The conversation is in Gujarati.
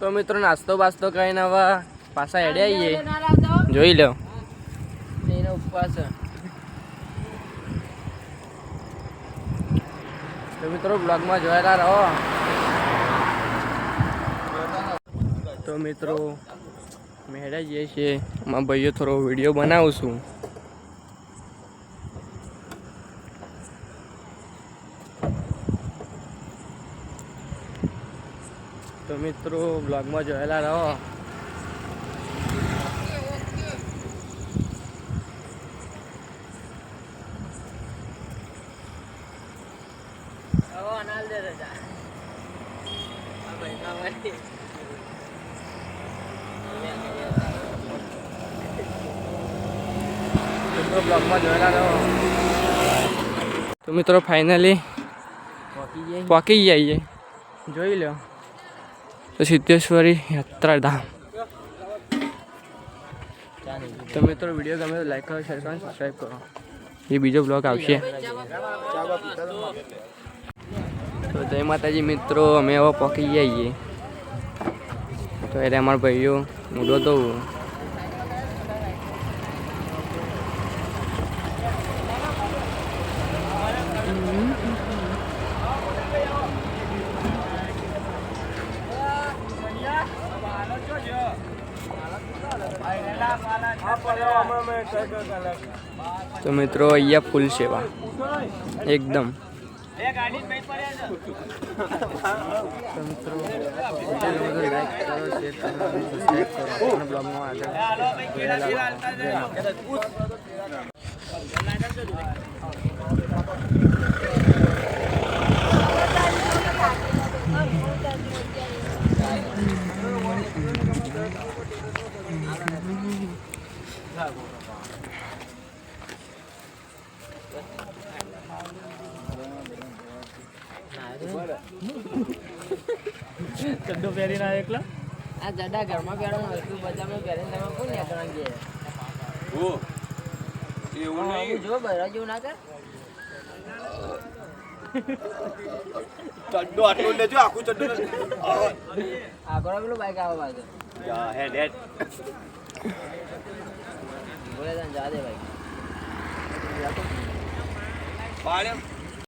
તો મિત્રો નાસ્તો બાસ્તો કરીને હવે પાછા હેડે આવીએ જોઈ લો. એનો ઉપવાસ તો મિત્રો બ્લોગમાં જોયેલા રહો. તો મિત્રો મેળા જઈએ છીએ. અમારા ભાઈઓ થોડો વીડિયો બનાવું છું. તો મિત્રો બ્લોગમાં જોયેલા રહો. બ્લોગમાં જોયેલા રહો. તો મિત્રો ફાઇનલી પહોંચી જઈએ જોઈ લો સિદ્ધેશ્વરી યાત્રાધામ તો મિત્રો વીડિયો ગમે તો લાઈક કરો શેર કરો સબસ્ક્રાઈબ કરો. એ બીજો બ્લોગ આવશે. તો જય માતાજી મિત્રો, અમે હવે પહોંચી જઈએ તો એટલે અમારા ભાઈઓ મૂડો તો તો મિત્રો અહીંયા ફૂલ સેવા એકદમ ચડ્ડો પહેરીને આવ્યો એકલા આ જડા ઘરમાં પહેરો ને એટલું બજારમાં પહેરીને તમે કોણ નીકળવા ગયા એવું હા, હું જો બરા જેવું ના કર ચડ્ડો આટલો લેજો આખું ચડ્ડો આગળ પેલું બાઈક આવે બાજુ હેડ હેડ બોલે